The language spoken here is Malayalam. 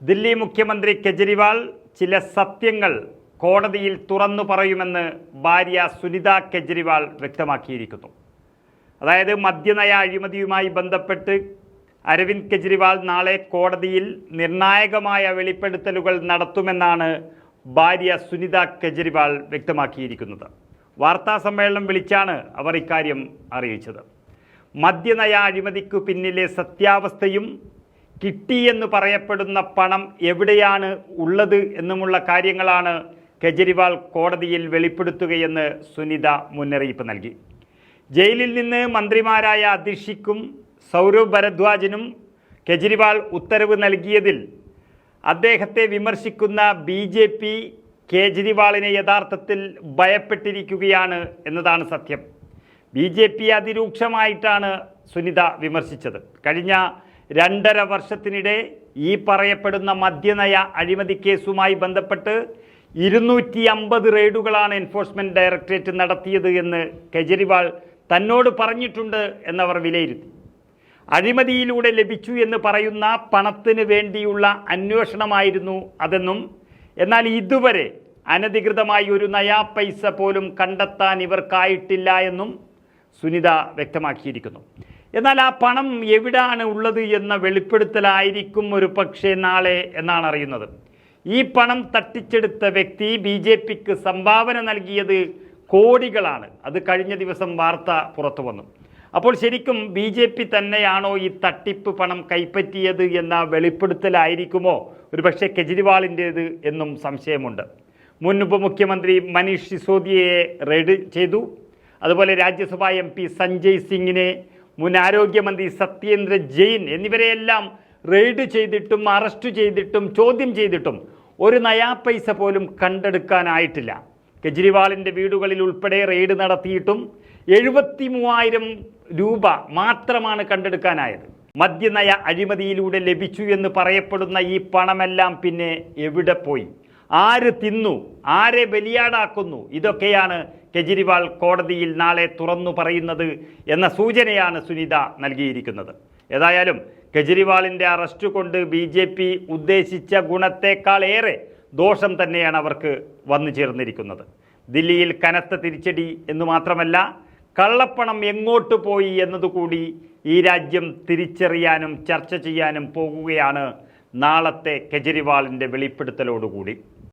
ദില്ലി മുഖ്യമന്ത്രി കെജ്രിവാൾ ചില സത്യങ്ങൾ കോടതിയിൽ തുറന്നു പറയുമെന്ന് ഭാര്യ സുനിത കെജ്രിവാൾ വ്യക്തമാക്കിയിരിക്കുന്നു. അതായത് മദ്യനയ അഴിമതിയുമായി ബന്ധപ്പെട്ട് അരവിന്ദ് കെജ്രിവാൾ നാളെ കോടതിയിൽ നിർണായകമായ വെളിപ്പെടുത്തലുകൾ നടത്തുമെന്നാണ് ഭാര്യ സുനിത കെജ്രിവാൾ വ്യക്തമാക്കിയിരിക്കുന്നത്. വാർത്താ സമ്മേളനം വിളിച്ചാണ് അവർ ഇക്കാര്യം അറിയിച്ചത്. മദ്യനയ അഴിമതിക്കു പിന്നിലെ സത്യാവസ്ഥയും കിട്ടിയെന്ന് പറയപ്പെടുന്ന പണം എവിടെയാണ് ഉള്ളത് എന്നുമുള്ള കാര്യങ്ങളാണ് കെജ്രിവാൾ കോടതിയിൽ വെളിപ്പെടുത്തുകയെന്ന് സുനിത മുന്നറിയിപ്പ് നൽകി. ജയിലിൽ നിന്ന് മന്ത്രിമാരായ അതിഷിക്കും സൗരവ് ഭരദ്വാജിനും കെജ്രിവാൾ ഉത്തരവ് നൽകിയതിൽ അദ്ദേഹത്തെ വിമർശിക്കുന്ന ബി ജെ പി കേജ്രിവാളിനെ യഥാർത്ഥത്തിൽ ഭയപ്പെട്ടിരിക്കുകയാണ് എന്നതാണ് സത്യം. ബി ജെ പി അതിരൂക്ഷമായിട്ടാണ് സുനിത വിമർശിച്ചത്. കഴിഞ്ഞ രണ്ടര വർഷത്തിനിടെ ഈ പറയപ്പെടുന്ന മദ്യനയ അഴിമതി കേസുമായി ബന്ധപ്പെട്ട് ഇരുന്നൂറ്റി അമ്പത് റെയ്ഡുകളാണ് എൻഫോഴ്സ്മെന്റ് ഡയറക്ടറേറ്റ് നടത്തിയത് എന്ന് കെജ്രിവാൾ തന്നോട് പറഞ്ഞിട്ടുണ്ട് എന്നവർ വിലയിരുത്തി. അഴിമതിയിലൂടെ ലഭിച്ചു എന്ന് പറയുന്ന പണത്തിന് വേണ്ടിയുള്ള അന്വേഷണമായിരുന്നു അതെന്നും എന്നാൽ ഇതുവരെ അനധികൃതമായി ഒരു നയാ പൈസ പോലും കണ്ടെത്താൻ ഇവർക്കായിട്ടില്ല എന്നും സുനിത വ്യക്തമാക്കിയിരിക്കുന്നു. എന്നാൽ ആ പണം എവിടാണ് ഉള്ളത് എന്ന വെളിപ്പെടുത്തലായിരിക്കും ഒരു പക്ഷേ നാളെ എന്നാണ് അറിയുന്നത്. ഈ പണം തട്ടിച്ചെടുത്ത വ്യക്തി ബി ജെ പിക്ക് സംഭാവന നൽകിയത് കോടികളാണ്. അത് കഴിഞ്ഞ ദിവസം വാർത്ത പുറത്തു വന്നു. അപ്പോൾ ശരിക്കും ബി ജെ പി തന്നെയാണോ ഈ തട്ടിപ്പ് പണം കൈപ്പറ്റിയത് എന്ന വെളിപ്പെടുത്തലായിരിക്കുമോ? ഒരുപക്ഷെ കെജ്രിവാളിന്റേത് എന്നും സംശയമുണ്ട്. മുൻ ഉപമുഖ്യമന്ത്രി മനീഷ് സിസോദിയയെ റെയ്ഡ് ചെയ്തു. അതുപോലെ രാജ്യസഭാ എം പി സഞ്ജയ് സിംഗിനെ മുൻ ആരോഗ്യമന്ത്രി സത്യേന്ദ്ര ജെയിൻ എന്നിവരെയെല്ലാം റെയ്ഡ് ചെയ്തിട്ടും അറസ്റ്റ് ചെയ്തിട്ടും ചോദ്യം ചെയ്തിട്ടും ഒരു നയാ പൈസ പോലും കണ്ടെടുക്കാനായിട്ടില്ല. കെജ്രിവാളിന്റെ വീടുകളിൽ ഉൾപ്പെടെ റെയ്ഡ് നടത്തിയിട്ടും എഴുപത്തി മൂവായിരം രൂപ മാത്രമാണ് കണ്ടെടുക്കാനായത്. മദ്യനയ അഴിമതിയിലൂടെ ലഭിച്ചു എന്ന് പറയപ്പെടുന്ന ഈ പണമെല്ലാം പിന്നെ എവിടെ പോയി? ആര് തിന്നു? ആരെ ബലിയാടാക്കുന്നു? ഇതൊക്കെയാണ് കെജ്രിവാൾ കോടതിയിൽ നാളെ തുറന്നു പറയുന്നത് എന്ന സൂചനയാണ് സുനിത നൽകിയിരിക്കുന്നത്. ഏതായാലും കെജ്രിവാളിന്റെ അറസ്റ്റ് കൊണ്ട് ബി ജെ പി ഉദ്ദേശിച്ച ഗുണത്തേക്കാൾ ഏറെ ദോഷം തന്നെയാണ് അവർക്ക് വന്നു ചേർന്നിരിക്കുന്നത്. ദില്ലിയിൽ കനത്ത തിരിച്ചടി എന്ന് മാത്രമല്ല കള്ളപ്പണം എങ്ങോട്ട് പോയി എന്നതുകൂടി ഈ രാജ്യം തിരിച്ചറിയാനും ചർച്ച ചെയ്യാനും പോകുകയാണ് നാളത്തെ കെജ്രിവാളിന്റെ വെളിപ്പെടുത്തലോടുകൂടി.